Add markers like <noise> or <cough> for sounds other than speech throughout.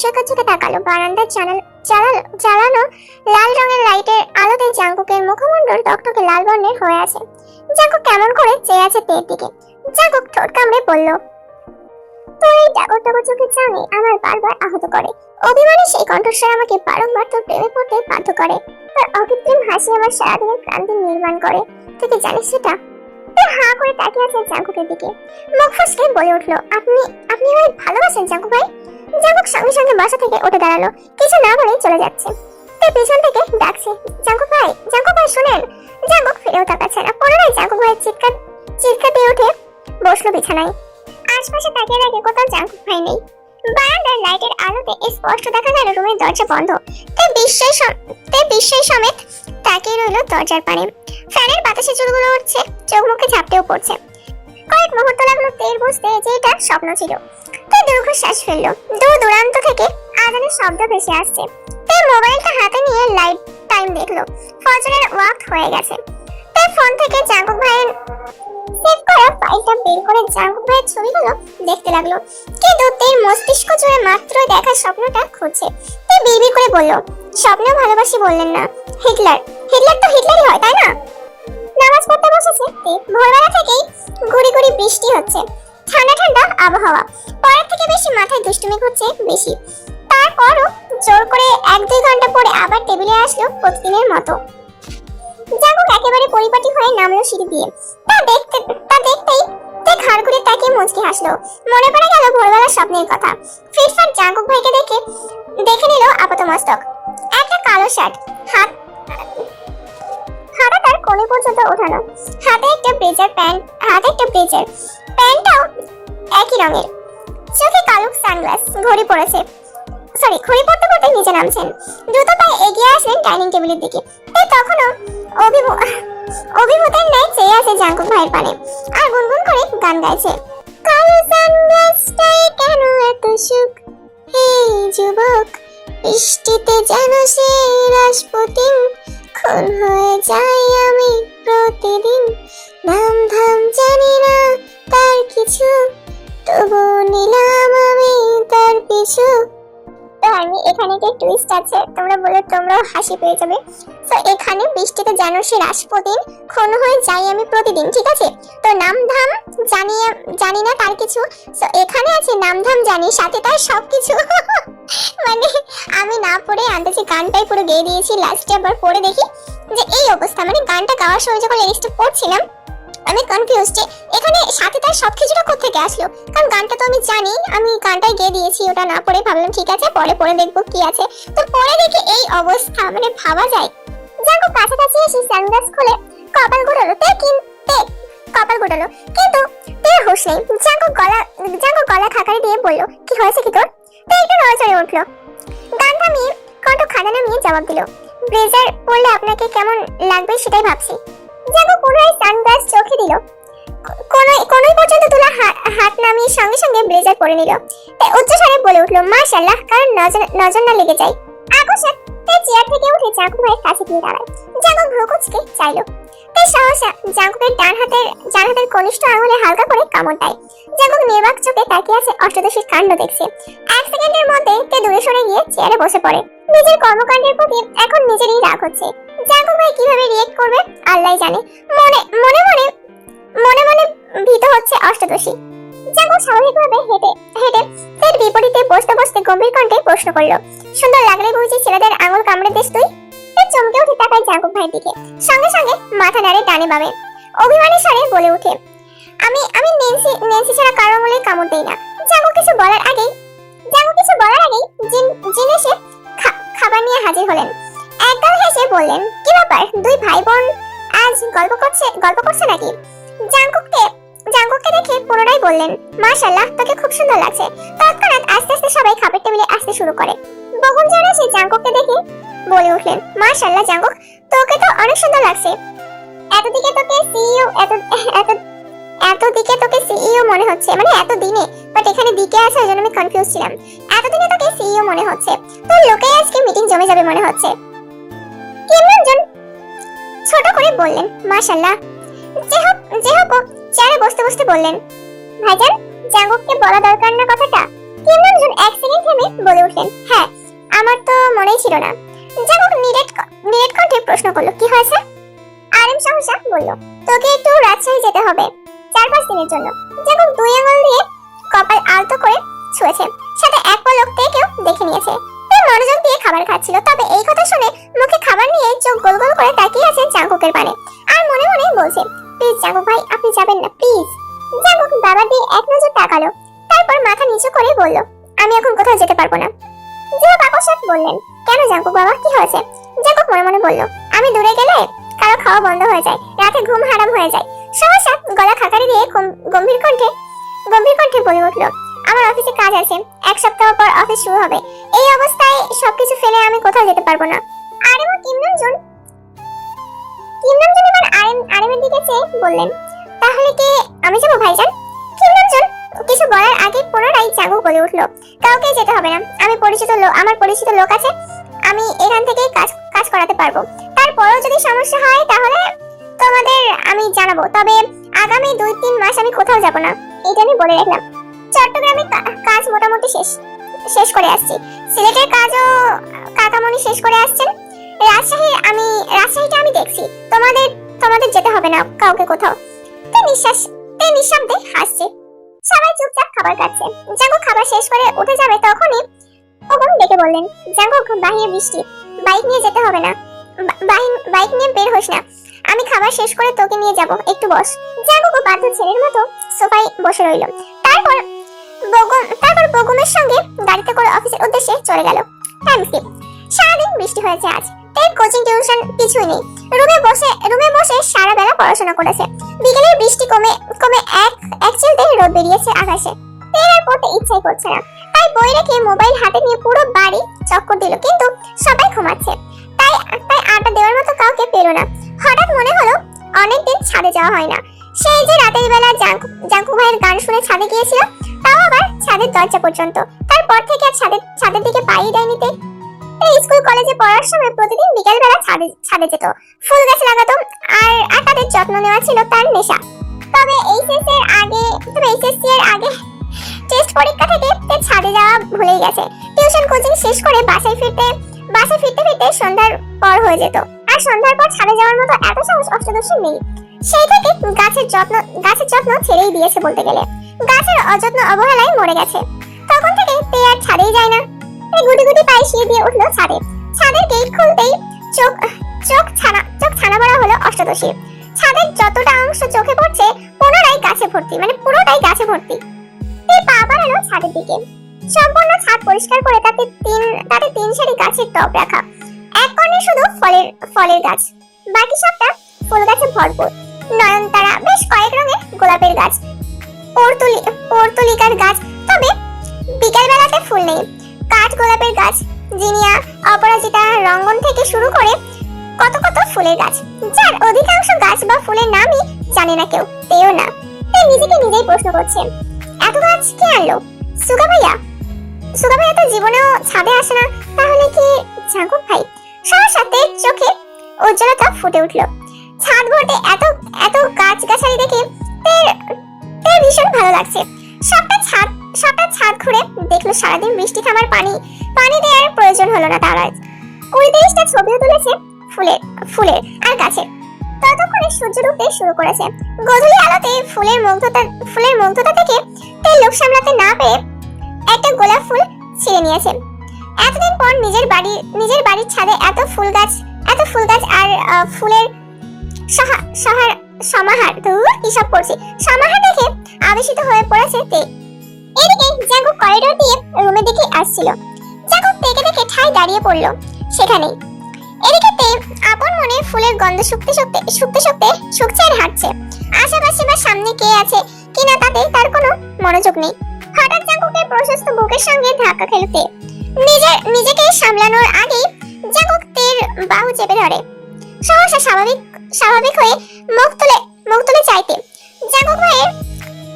শুনে চোখে তাকালো। বারান্দার জানাল জ্বালানো লাল রঙের লাইটের আলোতে জাঙ্কুকের মুখমণ্ডল টকটকে লাল বর্ণের হয়ে আছে। জাঙ্কুক কেমন করে চেয়ে আছে তের দিকে। জাঙ্কুক ঠোঁট কামড়ে বলল, তোর এই আমার বারবার আহত করে। অভিমানে সেই কণ্ঠস্বর আমাকে বারংবার তোর প্রেমে পড়তে বাধ্য করে। তোর অকৃত্রিম হাসি আমার সারাদিনের ক্লান্তি নির্মাণ করে। তুই কি জানিস সেটা? হাঁ করে তাকিয়ে আছেন জাঙ্কুকের দিকে। মুখ ফসকে বলে উঠল, আপনি আপনি আমায় ভালোবাসেন জাঙ্কু ভাই? জাঙ্কুক সঙ্গে সঙ্গে বাসা থেকে উঠে দাঁড়াল। কিছু না বলেই চলে যাচ্ছে। তার পিছন থেকে ডাকছে, জাঙ্কু ভাই জাঙ্কু ভাই, শুনেন। জাঙ্কুক ফিরেও তাকাচ্ছে না। পুনরায় জাঙ্কু ভাই চিৎকার চিৎকার দিয়ে উঠে বসল বিছানায়। আশপাশে তাকিয়ে দেখে কোথাও জাঙ্কুক ভাই নেই। বারান্দার লাইটের আলোতে স্পষ্ট দেখা গেল রুমের দরজা বন্ধ। বিস্ময় সম- তাই বিস্ময় সমেত তাকিয়ে রইল দরজার পানে। ফ্যানের বাতাসে চুলগুলো উঠছে চোখ মুখে ঝাপটেও পড়ছে। কয়েক মুহূর্ত লাগল তের বুঝতে যে এটা স্বপ্ন ছিল। তাই দীর্ঘশ্বাস ফেলল। দূর দূরান্ত থেকে আজানের শব্দ ভেসে আসছে। তাই মোবাইলটা হাতে নিয়ে লাইভ টাইম দেখল। ফজরের ওয়াক্ত হয়ে গেছে। তাই ফোন থেকে জাঙ্কুক ভাইয়ের সেভ করা ফাইলটা বের করে জাঙ্কুক ভাইয়ের ছবিগুলো দেখতে লাগল। কিন্তু তের মস্তিষ্ক জুড়ে মাত্র দেখা স্বপ্নটা খুঁজছে। তাই বিড়বিড় করে বলল, স্বপ্ন ভালোবাসি বললেন না। হিটলার হিটলার তো হিটলারই হয়, তাই না? নামাজ পড়তে বসেছে ভোরবেলা থেকেই গুড়ি গুড়ি বৃষ্টি হচ্ছে। ঠান্ডা ঠান্ডা আবহাওয়া। পরের থেকে বেশি মাথায় দুষ্টুমি ঘুরছে বেশি। তারপরও জোর করে এক দুই ঘণ্টা পরে আবার টেবিলে আসলো প্রতিদিনের মতো। জাগুক একেবারে পরিপাটি হয়ে নামলো সিঁড়ি দিয়ে। তা দেখতে, তা দেখতেই তে ঘাড় ঘুরে তাকিয়ে মুচকি হাসলো। মনে পড়ে গেল ভোরবেলার স্বপ্নের কথা। ফিটফাট জাগুক ভাইকে দেখে দেখে নিল আপাতমস্তক। একটা কালো শার্ট, হাত কোণে পর্যন্ত ওঠানো। হাতে একটা ব্লেজার প্যান্ট, হাতে একটা ব্লেজার। প্যান্টটাও একই রঙের। চোখে কালো সানগ্লাস, ঘড়ি পড়েছে। সরি, ঘড়ি পড়তে পড়তে নিচে নামছেন। দ্রুত পায়ে এগিয়ে আসলেন ডাইনিং টেবিলের দিকে। তাই তখনও অভিভূ অভিভূতের ন্যায় চেয়ে আছে জাঙ্কুক ভাইয়ের পানে। আর গুনগুন করে গান গাইছে। কালো সানগ্লাসটায় কেন এত সুখ? হে যুবক, বৃষ্টিতে যেন সে রাজপুতিন খুন হয়ে যাই আমি প্রতিদিন। নাম ধাম জানি না তার কিছু, তবু নিলাম আমি তার পিছু। তো আমি এখানে একটা টুইস্ট আছে, তোমরা বলে তোমরাও হাসি পেয়ে যাবে। তো এখানে বৃষ্টিতে যেন সে রাষ্ট্রপতির খুন হয়ে যাই আমি প্রতিদিন, ঠিক আছে? তো নাম ধাম জানি জানি না তার কিছু। তো এখানে আছে নাম ধাম জানি, সাথে তার সবকিছু। <laughs> মানে আমি না পড়ে আন্দাজে গানটাই পুরো গেয়ে দিয়েছি লাস্টে আবার পড়ে দেখি যে এই অবস্থা। মানে গানটা গাওয়ার সময় যখন লিরিক্সটা পড়ছিলাম আমি কনফিউজ যে এখানে সাথে তার সবকিছুটা কোথেকে আসলো? কারণ গানটা তো আমি জানি, আমি গানটাই গেয়ে দিয়েছি, ওটা না পড়ে ভাবলাম ঠিক আছে, পরে পরে দেখব কি আছে। তো পরে দেখি এই অবস্থা মানে ভাবা যায়। যাকো কাছাকাছি এসে সানগ্লাস খুলে কপাল গুড়ালো তে কিনতে কপাল গুড়ালো কিন্তু তে হুঁশ নেই। জাঙ্কো গলা জাঙ্কো গলা খাকারি দিয়ে বলল, কি হয়েছে কি তোর? তে একটু নড়াচড়ে উঠল। গান থামিয়ে কণ্ঠ খাদা নামিয়ে জবাব দিল, ব্লেজার পরলে আপনাকে কেমন লাগবে সেটাই ভাবছি। জাগো পুনরায় সানগ্লাস চোখে দিল। কোন, কোনই পর্যন্ত তোলা হাত নামিয়ে সঙ্গে সঙ্গে ব্লেজার পরে নিল। তাই উচ্চ স্বরে বলে উঠল, মাশাআল্লাহ, কারণ নজর না লেগে যায়। আকস্মাত তাই চেয়ার থেকে উঠে জাগু ভাইয়ের কাছে গিয়ে দাঁড়ায়। জাগু ভ্রু কুচকে চাইলো। তাই সহসা জাগুকের ডান হাতের ডান হাতের কনিষ্ঠ আঙুলে হালকা করে কামড় দেয়। জাগুক নির্বাক চোখে তাকিয়ে আছে অষ্টদশীর কাণ্ড দেখছে। এক সেকেন্ডের মধ্যে তে দূরে সরে গিয়ে চেয়ারে বসে পড়ে। নিজের কর্মকাণ্ডের প্রতি এখন নিজেরই রাগ হচ্ছে। জাগু ভাই কীভাবে রিয়েক্ট করবে? আল্লাহ জানে। মনে মনে মনে মনে মনে ভীত হচ্ছে অষ্টদশী। জাগু স্বাভাবিকভাবে হেঁটে হেঁটে তের বিপরীতে বসতে বসতে গম্ভীর কণ্ঠে প্রশ্ন করল, সুন্দর লাগলে বুঝি ছেলেদের আঙুল কামড়ে দিস তুই? চমকে উঠে তাকায় জাগুক ভাইয়ের দিকে। সঙ্গে সঙ্গে মাথা নাড়ে ডানে বামে। অভিমানী স্বরে বলে উঠে, আমি আমি নেন্সি নেন্সি ছাড়া কারও আঙুলে কামড় দেই না। জাগু, কিছু বলার আগেই, জাগু, কিছু বলার আগেই জিন জিন এসে খাবার নিয়ে হাজির হলেন। একদল হেসে বললেন, কি ব্যাপার? দুই ভাই বোন আজ গল্প করছে গল্প করছে নাকি? জাঙ্কুককে জাঙ্কুককে দেখে পুনরায় বললেন, মাশাআল্লাহ, তোকে খুব সুন্দর লাগছে। তৎক্ষণাৎ আস্তে আস্তে সবাই খাবার টেবিলে আসতে শুরু করে। বগুন জন এসে জাঙ্কুককে দেখে বলে উঠলেন, মাশাআল্লাহ জাঙ্কুক, তোকে তো অনেক সুন্দর লাগছে। এতদিকে তোকে সিইও এত এত এত দিকে তোকে সিইও মনে হচ্ছে। মানে এত দিনে বাট এখানে দিকে আছে ওই জন্য আমি কনফিউজ ছিলাম। এতদিনে তোকে সিইও মনে হচ্ছে। তোর লোকে আজকে মিটিং জমে যাবে মনে হচ্ছে। কিমরন ছোট করে বললেন মাশাআল্লাহ যে হোক চেয়ারে বসতে বসতে বললেন। ভাইজান, জাঙ্গুককে বলা দরকার না কথাটা। কিম নামজুন এক সেকেন্ড থেমে বলে উঠলেন হ্যাঁ আমার তো মনেই ছিল না। জাঙ্গুক নিরেট নিরেট কণ্ঠে প্রশ্ন করল, কি হয়েছে? আরেম সহসা বলল, তোকে একটু রাজশাহী যেতে হবে চার পাঁচ দিনের জন্য। জাঙ্গুক দুই আঙুল দিয়ে কপাল আলতো করে ছুঁয়েছে। সাথে এক পলক কেউ দেখে নিয়েছে। খাবার খাচ্ছিল, তবে এই কথা শুনে মুখে খাবার নিয়ে চোখ গোল গোল করে তাকিয়ে আছে জাঙ্কুকের পানে। আর মনে মনে বলছে, প্লিজ জাঙ্কুক ভাই, আপনি যাবেন না, প্লিজ। জাঙ্কুক বাবা দিয়ে এক নজর তাকালো, তারপর মাথা নিচু করে বলল, আমি এখন কোথাও যেতে পারব না। জিয়া বাকশাত বললেন, কেন জাঙ্কুক বাবা, কি হয়েছে? জাঙ্কুক মনে মনে বলল, আমি দূরে গেলে কারও খাওয়া বন্ধ হয়ে যায়, রাতে ঘুম হারাম হয়ে যায়। সহসা গলা খাকারি দিয়ে গম্ভীর কণ্ঠে গম্ভীর কণ্ঠে বলে উঠল, আমার অফিসে কাজ আছে, এক সপ্তাহ পর অফিস শুরু হবে। এই অবস্থায় সবকিছু ফেলে আমি কোথাও যেতে পারব না। আরেম ও কিম নামজুন কিম নামজুন এবার আরেম আরেমের দিকে চেয়ে বললেন, তাহলে কি আমি যাব ভাইজান? কিম নামজুন কিছু বলার আগে পুনরায় জাগু বলে উঠল কাউকে যেতে হবে না। আমি পরিচিত লোক আমার পরিচিত লোক আছে। আমি এখান থেকে কাজ কাজ করাতে পারব। তারপরেও যদি সমস্যা হয় তাহলে তোমাদের আমি জানাব। তবে আগামী দুই তিন মাস আমি কোথাও যাব না। এটা আমি বলে রাখলাম। চট্টগ্রামে কাজ মোটামুটি শেষ শেষ করে আসছি। সিলেটের কাজও কাকামণি শেষ করে আসছেন। রাজশাহীর আমি, রাজশাহীটা আমি দেখছি। তোমাদের তোমাদের যেতে হবে না কাউকে কোথাও। তে নিঃশ্বাস, তে নিঃশব্দে হাসছে। সবাই চুপচাপ খাবার খাচ্ছে। জাঙ্গু খাবার শেষ করে উঠে যাবে তখনই ওগম ডেকে বললেন জাঙ্গু বাহিরে বৃষ্টি। বাইক নিয়ে যেতে হবে না। বাইক নিয়ে বের হোস না। আমি খাবার শেষ করে তোকে নিয়ে যাব। একটু বস। জাঙ্গু বাধ্য ছেলের মতো সোফায় বসে রইল। তারপর তারপর সঙ্গে গাড়িতে করে অফিসের উদ্দেশ্যে চলে গেল। টাইম স্কিপ সারাদিন বৃষ্টি হয়েছে আজ। তাই কোচিং টিউশন কিছুই নেই। রুমে বসে রুমে বসে সারা বেলা পড়াশোনা করেছে। বিকেলের বৃষ্টি কমে কমে এক এক চিলতে রোদ বেরিয়েছে আকাশে। তের আর পড়তে ইচ্ছাই করছে না। তাই বই রেখে মোবাইল হাতে নিয়ে পুরো বাড়ি চক্কর দিল, কিন্তু সবাই ঘুমাচ্ছে। তাই তাই আড্ডা দেওয়ার মতো কাউকে পেল না। হঠাৎ মনে হলো, অনেকদিন ছাদে যাওয়া হয় না। সেই যে রাতের বেলা জাঙ্কু ভাইয়ের গান শুনে ছাদে গিয়েছিল, তাও আবার ছাদের দরজা পর্যন্ত। তারপর থেকে আর ছাদের ছাদের দিকে পাই দেয়নি তে। স্কুল, কলেজে পড়ার সময় প্রতিদিন বিকেল বেলা ছাদে ছাদে যেত। ফুল গাছ লাগাতো, আর আর তাদের যত্ন নেওয়া ছিল তার নেশা। তবে এইচএস এর আগে, তবে এইচএসসি এর আগে টেস্ট পরীক্ষা থেকে ছাদে যাওয়া ভুলেই গেছে। টিউশন কোচিং শেষ করে বাসায় ফিরতে বাসায় ফিরতে ফিরতে সন্ধ্যার পর হয়ে যেত। আর সন্ধ্যার পর ছাদে যাওয়ার মতো এত সাহস অষ্টদশী নেই। সেই থেকে গাছের যত্ন গাছের যত্ন ছেড়েই দিয়েছে বলতে গেলে। গাছের অযত্ন অবহেলায় মরে গেছে। তখন থেকে তে আর ছাদেই যায় না। তে গুটি গুটি পায়ে শুয়ে দিয়ে উঠল ছাদে। ছাদের গেট খুলতেই চোখ চোখ ছানা চোখ ছানা ভরা হলো অষ্টাদশীর ছাদের যতটা অংশ চোখে পড়ছে, পুনরায় গাছে ভর্তি মানে পুরোটাই গাছে ভর্তি। তে পা বাড়ালো ছাদের দিকে। সম্পূর্ণ ছাদ পরিষ্কার করে তাতে তিন তাতে তিন সারি গাছের টব রাখা। এক কোণে শুধু ফলের ফলের গাছ। বাকি সবটা ফুল গাছে ভরপুর। নয়নতারা বেশ কয়েক রঙের গোলাপের গাছ। পর্তুলি পর্তুলিকার গাছ, তবে বিকেল বেলাতে ফুল নেই। কাঠ গোলাপের গাছ, জিনিয়া, অপরাজিতা, রঙ্গন থেকে শুরু করে কত কত ফুলের গাছ। যার অধিকাংশ গাছ বা ফুলের নামই জানে না কেউ, তেও না। তাই নিজেকে নিজেই প্রশ্ন করছে, এত গাছ কে আনলো? সুগা ভাইয়া। সুগা ভাইয়া তো জীবনেও ছাদে আসে না, তাহলে কি জাগুক ভাই? সহসাতে চোখে উজ্জ্বলতা ফুটে উঠল। ছাদ ভর্তি এত এত গাছ দেখে তের তের ভীষণ ভালো লাগছে। সবটা ছাদ সবটা ছাদ ঘুরে দেখল সারাদিন বৃষ্টি থামার পানি পানি দেওয়ার প্রয়োজন হলো না তার আজ। কুড়ি ছবিও তুলেছে ফুলের ফুলের আর গাছের ততক্ষণে সূর্য ডুবতে শুরু করেছে। গধূলি আলোতে ফুলের মুগ্ধতা ফুলের মুগ্ধতা থেকে তেল লোক সামলাতে না পেরে একটা গোলাপ ফুল ছিঁড়ে নিয়েছে। এতদিন পর নিজের বাড়ি, নিজের বাড়ির ছাদে এত ফুল গাছ, এত ফুল গাছ আর ফুলের সাহা, সাহার সমাহার ধুর হিসাব করছি। সমাহার দেখে আবেশিত হয়ে পড়েছে তে। এদিকে জাঙ্গু করিডোর দিয়ে রুমের দিকে আসছিল। জাঙ্গু তেকে দেখে ঠাই দাঁড়িয়ে পড়ল সেখানেই। এদিকে তে আপন মনে ফুলের গন্ধ শুকতে শুকতে শুকতে শুকতে শুকছে আর হাঁটছে। আশেপাশে বা সামনে কে আছে কিনা তাতে তার কোনো মনোযোগ নেই। হঠাৎ জাঙ্গুকের প্রশস্ত বুকের সঙ্গে ধাক্কা খেলো তে। নিজের, নিজেকে সামলানোর আগেই জাঙ্গুক তের বাহু চেপে ধরে। সহসা স্বাভাবিক স্বাভাবিক হয়ে মুখ তুলে মুখ তুলে চাইতে। জাঙ্গুক ভাইয়ের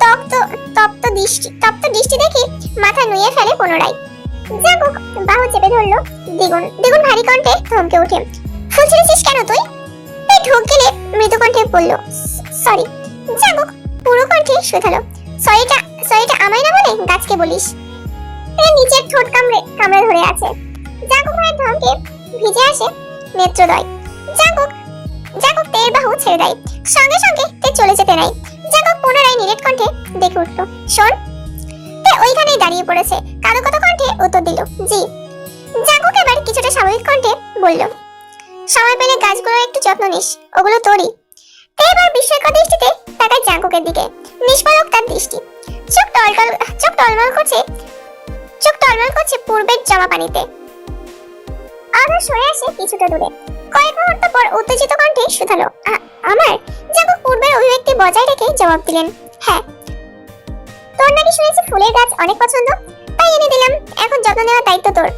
তপ্ত তপ্ত দৃষ্টি তপ্ত দৃষ্টি দেখে মাথা নুয়ে ফেলে পুনরায়। জাঙ্গুক বাহু চেপে ধরলো, দ্বিগুণ দ্বিগুণ ভারী কণ্ঠে থমকে ওঠে ফুল কেন তুই? তুই ঢোক গেলে মৃদু কণ্ঠে বলল, সরি জাঙ্গুক পুরো কণ্ঠে শুধালো, সরিটা সরিটা আমায় না বলে গাছকে বলিস? তে নিচের ঠোঁট কামড়ে কামড়ে ধরে আছে। জাঙ্কুক ভাইয়ের ধমকে ভিজে আসে নেত্রদয়। জাঙ্কুক তের বাহু ছেড়ে দেয়। সঙ্গে সঙ্গে তে চলে যেতে নাই জাঙ্কুক পুনরায় নিরেট কণ্ঠে ডেকে উঠল, শোন, তে ওইখানেই দাঁড়িয়ে পড়েছে। কারও কত কণ্ঠে উত্তর দিল, জি। জাঙ্কুক এবার কিছুটা স্বাভাবিক কণ্ঠে বলল, সময় পেলে গাছগুলোর একটু যত্ন নিস, ওগুলো তোরই। তে এবার বিস্ময়কর দৃষ্টিতে তাকায় জাঙ্কুকের দিকে। নিষ্পলক তার দৃষ্টি। চোখ টলটল, চোখ টলমল করছে, চোখ টলমল করছে পূর্বের জমা পানিতে। আবার সরে আসে কিছুটা দূরে। কয়েক মুহূর্ত পর উত্তেজিত কণ্ঠে শুধালো। আমার? জাঙ্কুক পূর্বের অভিব্যক্তি বজায় রেখে জবাব দিলেন হ্যাঁ। তোর নাকি শুনেছি ফুলের গাছ অনেক পছন্দ, তাই এনে দিলাম। এখন যত্ন নেওয়ার দায়িত্ব তোর।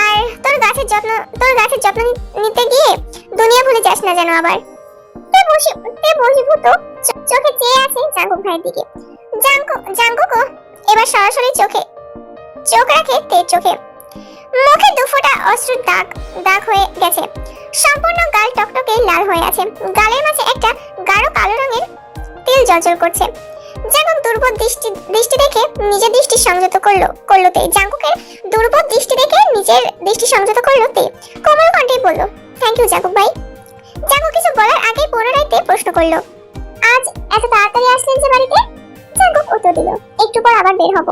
আর তোর গাছের যত্ন, তোর গাছের যত্ন নিতে গিয়ে দুনিয়া ভুলে যাস না যেন আবার। তে বসে, তে বসীভূত চোখে চেয়ে আছে জাঙ্কুক ভাইয়ের দিকে। জাঙ্কুক জাঙ্কুকও এবার সরাসরি চোখে, চোখ রাখে তের চোখে। মুখে দুফোঁটা অশ্রুর দাগ দাগ হয়ে গেছে। সম্পূর্ণ গাল টকটকে লাল হয়ে আছে। গালের মাঝে একটা গাঢ় কালো রঙের তেল জলজল করছে। জাঙ্কুক দুর্বল দৃষ্টি দৃষ্টি দেখে নিজের দৃষ্টি সংযত করল করল তে। জাঙ্কুকের দুর্বল দৃষ্টি দেখে নিজের দৃষ্টি সংযত করল তে। কোমল কণ্ঠে বলল থ্যাংক ইউ জাঙ্কুক ভাই। জাঙ্কুক কিছু বলার আগেই পুনরায় তে প্রশ্ন করল, আজ এত তাড়াতাড়ি আসলেন যে বাড়িতে? জাঙ্কুক উত্তর দিল, একটু পর আবার বের হব।